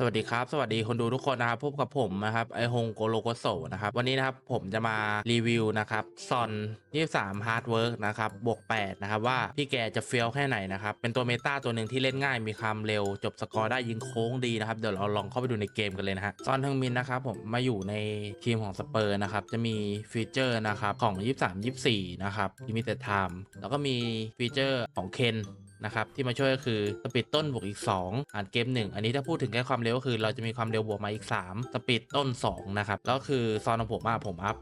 สวัสดีครับ สวัสดีคนดูทุกคนนะครับพบกับผมนะครับไอฮงโกโลโกโซนะครับวันนี้นะครับผมจะมารีวิวนะครับซอน23 Hard Work นะครับบวก8นะครับว่าพี่แกจะเฟี้ยวแค่ไหนนะครับเป็นตัวเมตาตัวหนึ่งที่เล่นง่ายมีความเร็ว จบสกอร์ได้ยิงโค้งดีนะครับเดี๋ยวเราลองเข้าไปดูในเกมกันเลยนะฮะซอนทึงมินนะครับผมมาอยู่ในทีมของสเปอร์นะครับจะมีฟีเจอร์นะครับของ 23 24 นะครับลิมิเต็ดไทม์แล้วก็มีฟีเจอร์ของเคน นะครับที่มาช่วยก็คือสปีดต้นบวกอีก 2 อ่านเกม 1 อันนี้ถ้าพูดถึงแค่ความเร็วก็คือ เราจะมีความเร็วบวกมาอีก 3 สปีดต้น 2 นะครับแล้วคือซอนของผมอะผมอัพ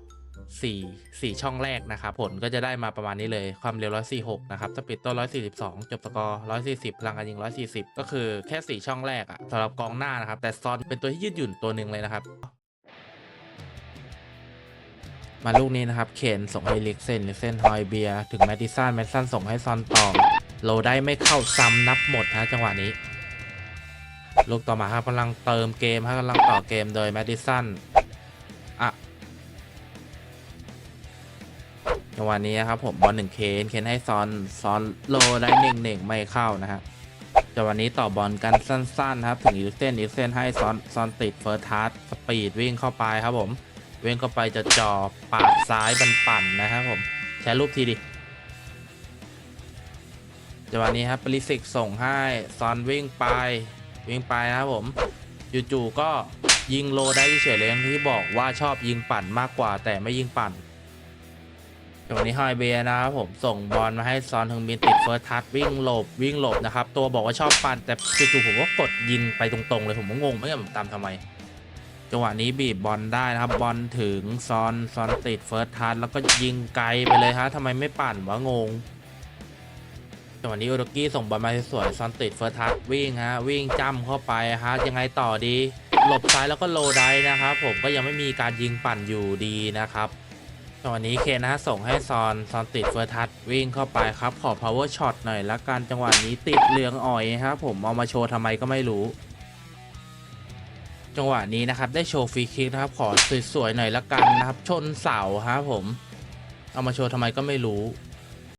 4 4 ช่องแรกนะครับ ผลก็จะได้มาประมาณนี้เลยความเร็ว 146 นะครับสปีดต้น 142 จบสกอร์ 140 พลังการยิง 140 ก็คือแค่ 4 ช่องแรกอะสำหรับกองหน้านะครับ แต่ซอนเป็นตัวที่ยืดหยุ่นตัวหนึ่งเลยนะครับ มาลูกนี้นะครับเคนส่งให้ลิกเซนลิกเซนฮอยเบีย ถึงแมดดิสันแมดดิสันส่งให้ซอนต่อ โลได้ไม่เข้าซ้ำนับหมดนะจังหวะนี้ ลูกต่อมาครับกำลังเติมเกมครับกำลังต่อเกมโดยแมดดิสันอะจังหวะนี้ครับผมบอลหนึ่งเคนเคนให้ซอนซอนโลได้หนึ่งหนึ่งไม่เข้านะฮะจังหวะนี้ต่อบอลกันสั้น ๆ ครับ ถึงอีกเซนอีกเซนให้ซอนซอนติดเฟิร์สทัสสปีดวิ่งเข้าไปครับผมวิ่งเข้าไปจะจ่อปาดซ้ายบันปั่นนะครับผมแชร์รูปทีดิ จังหวะนี้ครับปริสิกส่งให้ซอนวิ่งไปวิ่งไปนะครับผมจู่ๆก็ยิงโลได้เฉยเลยอย่างที่บอกว่าชอบยิงปั่นมากกว่าแต่ไม่ยิงปั่นจังหวะนี้ไฮเบียนะครับผมส่งบอลมาให้ซอนทึงบินติดเฟิร์สทัชวิ่งหลบวิ่งหลบนะครับ ตัวบอกว่าชอบปั่นแต่จู่ๆผมก็กดยิงไปตรงๆเลยผมก็งงไม่รู้ผมตามทำไมจังหวะนี้บีบบอลได้นะครับบอลถึงซอนซอนติดเฟิร์สทัชแล้วก็ยิงไกลไปเลยฮะทำไมไม่ปั่นวะงง จังหวะนี้โอโรกี้ส่งบอลมาสวยซอนติดเฟิร์สทัชวิ่งฮะวิ่งจ้ำเข้าไปฮะยังไงต่อดี หลบซ้ายแล้วก็โลได้นะครับผมก็ยังไม่มีการยิงปั่นอยู่ดีนะครับจังหวะนี้เคนนะฮะส่งให้ซอนซอนติดเฟิร์สทัชวิ่งเข้าไปครับขอ power shot หน่อยละกันจังหวะนี้ติดเหลืองอ่อยครับผมเอามาโชว์ทำไมก็ไม่รู้จังหวะนี้นะครับได้โชว์ฟรีคิกนะครับขอสวยๆหน่อยละกันนะครับ ชนเสาครับผม เอามาโชว์ทำไมก็ไม่รู้